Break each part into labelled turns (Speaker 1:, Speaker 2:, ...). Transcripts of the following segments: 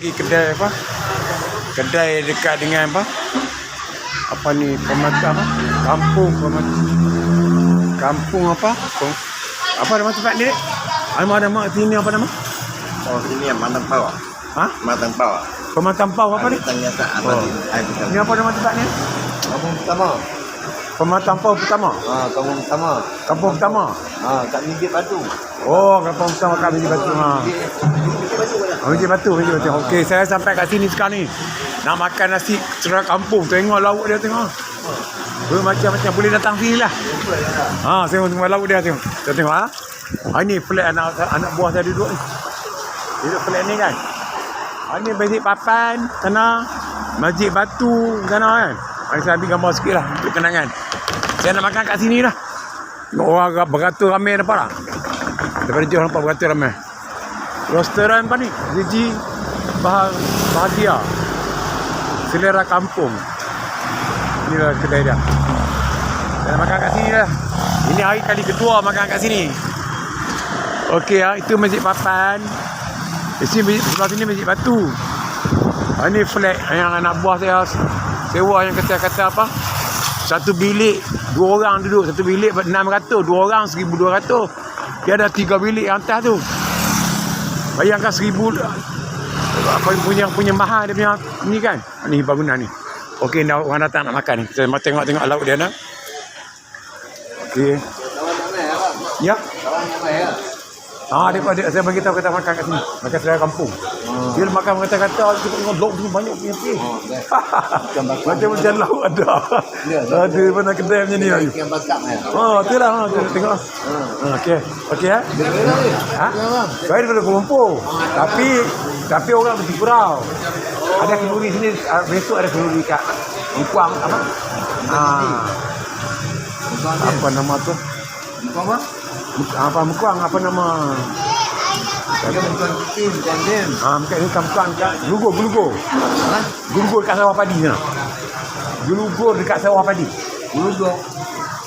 Speaker 1: Pergi kedai apa? Kedai dekat dengan apa? Apa ni pemata apa? Kampung pemata. Kampung apa? Kom, apa nama tempat ni? Nama nama sini apa nama?
Speaker 2: Oh, ini yang matang pau.
Speaker 1: Ha?
Speaker 2: Matang pau.
Speaker 1: Pematampau apa ni?
Speaker 2: Tanya tak apa
Speaker 1: Oh.
Speaker 2: ni? Ai bukan.
Speaker 1: Ni apa nama tempat ni?
Speaker 2: Kampung pertama.
Speaker 1: Pematampau pertama.
Speaker 2: Ah, kampung pertama.
Speaker 1: Kampung pertama.
Speaker 2: Ah, kat Bibit Batu.
Speaker 1: Oh, kampung pertama kat Biji Batu. Ha. Oh, Biji Batu, Biji Batu. Okey, saya sampai kat sini sekarang ni. Nak makan nasi cerak kampung. Tengok lauk dia tengok. Oh, macam-macam boleh datang sini lah. Ha, tengok tengok lauk dia tengok. Kita tengok ha. Ha ni flat anak anak buah saya duduk ni. Duduk flat ni kan. Ha ni Masjid Papan sana. Masjid Batu sana kan. Ha, saya ambil gambar sikit lah untuk kenangan. Saya nak makan kat sini lah. Orang beratur ramai nampak tak? Daripada jauh nampak beratur ramai. Restoran apa ni? Bah Bahagia. Selera Kampung. Inilah kedai dia. Nak makan kat sini lah. Ini hari kali kedua makan kat sini. Okey ah, itu Masjid Papan. Di sini sebelah sini Masjid Batu. Ah, ini flat yang anak buah saya sewa yang kata-kata apa? Satu bilik dua orang duduk satu bilik 600 dua orang 1200 dia ada tiga bilik yang atas tu. Bayangkan 1000 apa punya punya mahal dia punya ni kan? Ni bangunan ni. Okey dah orang datang nak makan ni. Kita tengok-tengok lauk dia nak. Okey.
Speaker 2: Nak
Speaker 1: ya
Speaker 2: nak mai ah.
Speaker 1: Ah, dia, dia, saya bagi tahu kata makan kat sini. Makan selera kampung.
Speaker 2: Oh.
Speaker 1: Dia makan kata-kata kita tengok blok tu banyak punya pi.
Speaker 2: Dah. Ikan bakar.
Speaker 1: Macam-macam lauk ada.
Speaker 2: Ya,
Speaker 1: Ada mana kedai macam ni
Speaker 2: bakar mai.
Speaker 1: Oh, tu lah. Ha, tengok. Ha, okey. Okey ya. Ha? Saya daripada Kuala Lumpur. Tapi tapi orang berarti kurau. Ada kenduri sini, ah, besok ada kenduri kat Engkuang apa? Ah, apa nama tu?
Speaker 2: Apa?
Speaker 1: Apa Mekuang apa nama?
Speaker 2: Ikan bukan tim, bukan tim.
Speaker 1: Ah, bukan ni kampung kat Gelugur, Gelugur.
Speaker 2: Ha?
Speaker 1: Gelugur dekat sawah padi sana. Gelugur dekat sawah padi.
Speaker 2: Gulugok.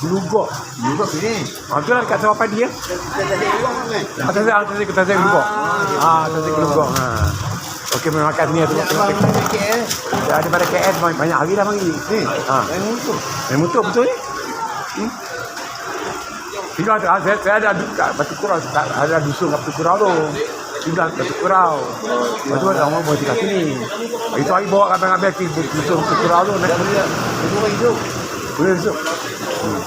Speaker 1: Gelugur.
Speaker 2: Gulugok sini.
Speaker 1: Ah, tu lah dekat sawah padi ya.
Speaker 2: Kita tak ada uang kan?
Speaker 1: Atas saya, atas saya, atas saya Gelugur. Ah, atas saya Gelugur. Ha. Okey, sini. Tengok, tengok,
Speaker 2: Abang
Speaker 1: tengok.
Speaker 2: nak KL.
Speaker 1: Dah daripada KS banyak, hari dah panggil.
Speaker 2: Ni,
Speaker 1: Ha.
Speaker 2: yang
Speaker 1: betul, betul ni. Hmm? Tinggal tu, ah, saya, saya ada du- kat Batu Kurau, kat- ada dusun kat Batu Kurau tu. Tinggal kat Batu Kurau. Lepas tu orang bawa tinggal sini. Itu hari bawa kat abang-abang pergi dusun Batu Kurau tu. Naik
Speaker 2: Dia dia orang hidup.
Speaker 1: Boleh. Hmm.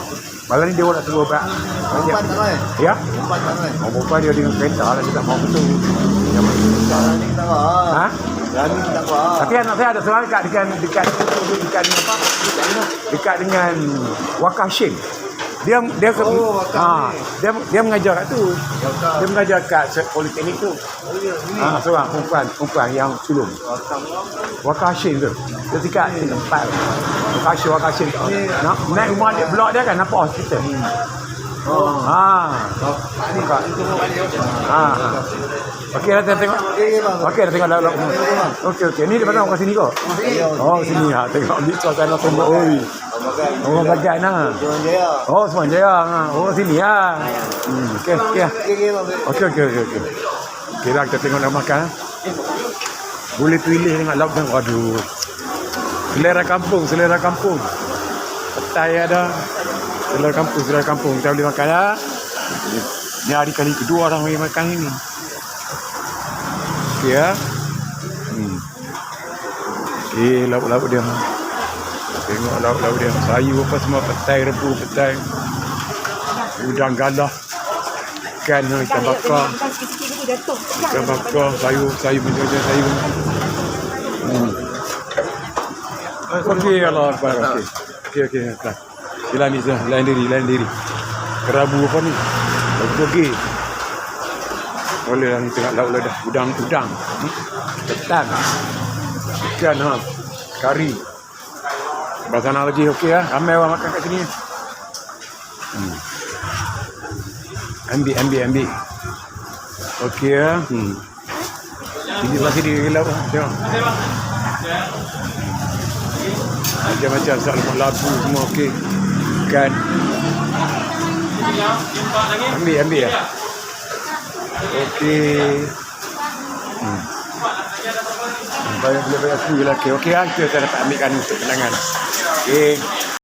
Speaker 1: Malam ni dia nak suruh pak.
Speaker 2: Empat tak mai.
Speaker 1: Ya?
Speaker 2: Empat tak
Speaker 1: buka dia dengan kereta lah. Dia tak mau betul. Dia
Speaker 2: tak apa.
Speaker 1: Ha?
Speaker 2: Apa.
Speaker 1: Tapi anak saya ada seorang dekat dekat dekat dekat ni apa? Dekat dengan Wakah Shin. Dia dia ke,
Speaker 2: Oh,
Speaker 1: ha, dia dia mengajar kat tu.
Speaker 2: Wakah.
Speaker 1: Dia mengajar kat politeknik tu.
Speaker 2: Oh, ya.
Speaker 1: Ha, seorang perempuan, perempuan yang sulung.
Speaker 2: Wakam.
Speaker 1: Wakah Shin tu. Dia dekat di tempat. Wakah Shin, Wakah Shin. Nak naik rumah dia, blok dia kan nampak hospital.
Speaker 2: Oh.
Speaker 1: Ha.
Speaker 2: Ini Pak, itu mau balik.
Speaker 1: Ha. Okey dah tengok.
Speaker 2: Okey,
Speaker 1: dah tengok lauk. Okey okey. Ni daripada orang kat sini kau. Oh sini ha tengok ni suasana tembok oi. Orang bagai nah.
Speaker 2: Jangan jaya.
Speaker 1: Oh semua jaya ha. Oh sini ha. Hmm okey okey.
Speaker 2: Okey, okey, bang.
Speaker 1: Okey okey okey okey. Kira kita tengok nak makan. ha. Boleh pilih tengok lauk tengok aduh. Selera kampung, selera kampung. Petai ada. Selera kampung, selera kampung. Kita boleh makan ya. Ni hari kali kedua orang main makan ini. Okey ya. Hmm. Eh, lauk-lauk dia. Tengok lauk-lauk dia. Sayur apa semua petai, rebu, petai. Udang galah. Ikan, ikan bakar. Ikan bakar, sayur, sayur macam-macam sayur. Hmm. Okey, Allah Akbar. Okey. Okey, okey. okey. Sila ni. Lain diri, lain diri. Kerabu apa ni? Okey. Boleh lah ni tengok lauk lah dah. Udang, udang. Hmm? Ketan. Ikan ha. Kari. Sebelah sana lagi okey lah. Ramai orang makan kat sini. Hmm. Ambil, ambil, ambil. Okey lah. Hmm. Sini sebelah sini lauk. Tengok. Macam-macam sat lemak labu semua okey. Ikan. Ambil, ambil lah. Okey. Hmm. Bayar boleh bayar sendiri lah. Okey, okey lah. Saya dapat ambil kan untuk kenangan. Okey.